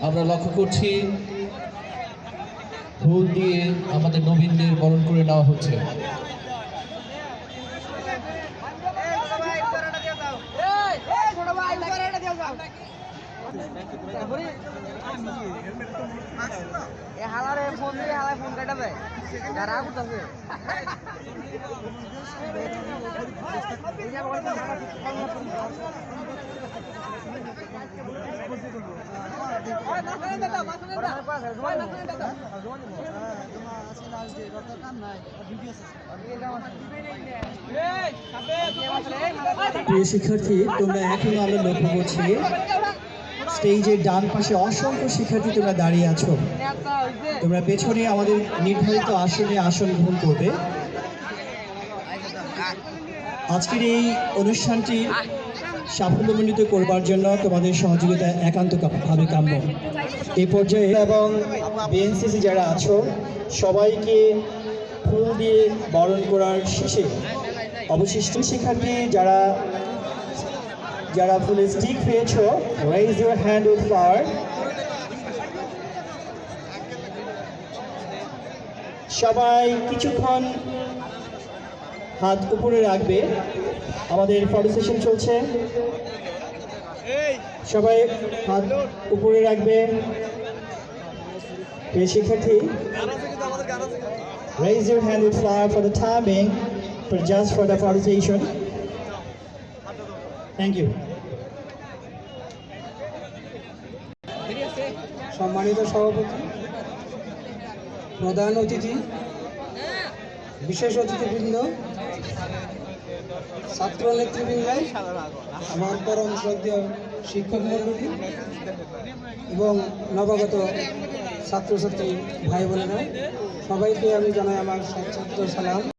আমরা লক্ষ্য করছি ফুল দিয়ে আমাদের নবীনদের বরণ করে নেওয়া হচ্ছে। হালারে ফোন দিয়ে ফোন প্রিয় শিক্ষার্থী, তোমরা এখনও আমরা লক্ষ্য করছি। স্টেজের ডান পাশে অসংখ্য শিক্ষার্থী তোমরা দাঁড়িয়ে আছো। তোমরা পেছনে আমাদের নির্ধারিত আসনে আসন গ্রহণ করবে। আজকের এই অনুষ্ঠানটি সাফল্যমণ্ডিত করবার জন্য তোমাদের সহযোগিতা একান্ত ভাবে কাম্য। এই পর্যায়ে এবং বিএনসিসি যারা আছো, সবাইকে ফুল দিয়ে বরণ করার শেষে অবশিষ্ট শিক্ষার্থী যারা যারা ফুলের স্টিক পেয়েছ raise your hand with flower সবাই কিছুক্ষণ হাত উপরে রাখবে আমাদের ফটো সেশন চলছে সবাই হাত উপরে রাখবে শিক্ষার্থী Raise your hand with flower for the timing, for just for the photo. Thank you. সম্মানিত সভাপতি প্রধান অতিথি বিশেষ অতিথিবৃন্দ, ছাত্র নেতৃবৃন্দ, আমার পরম শ্রদ্ধেয় শিক্ষক মণ্ডলী এবং নবাগত ছাত্রছাত্রী ভাই বোনেরা, সবাইকে আমি জানাই আমার ছাত্র সালাম